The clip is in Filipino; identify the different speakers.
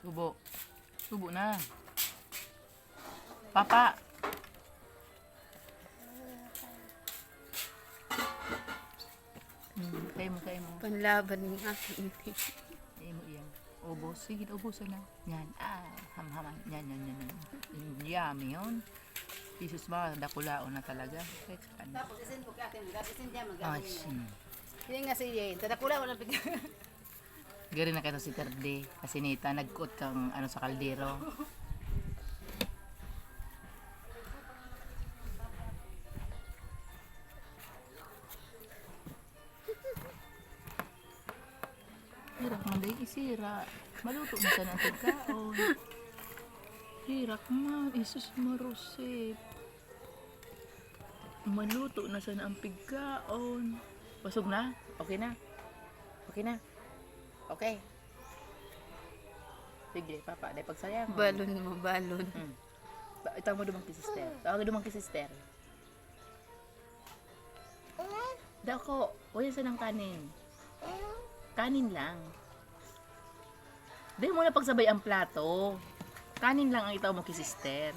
Speaker 1: Subo. Subo na. Papa. Hmm, kayo mo, kayo mo.
Speaker 2: Panlaban ng aking
Speaker 1: Kayo mo iyang. Ubos. Sige, ubusan na. Yan. Ah, hamhaman. Yan, yan, yan. yan. Yummy yun. Jesus ba, dakulaon na talaga. Kahit sa kanya.
Speaker 2: Tapos isin po katin, isin diyan
Speaker 1: Ah,
Speaker 2: magagawin.
Speaker 1: sin.
Speaker 2: Hindi nga si Yen, tadakula wala pig.
Speaker 1: Gari na kayo si Terde. Kasi nita, nagkot kang ano sa kaldero. Hirak man dahil isira. Maluto na sa ng pagkaon. Hirak man. Isus marusip. Maluto na sa ang pagkaon. Basog na? Okay na? Okay na? Okay. Sige, papa, dahil pagsayang.
Speaker 2: Balon mo, balon.
Speaker 1: Hmm. Ba- Itaw mo dumang kay sister. Tawag dumang kay sister. Dako, yan sa ng kanin. Kanin lang. Di mo na pagsabay ang plato. Kanin lang ang itaw mo kay sister.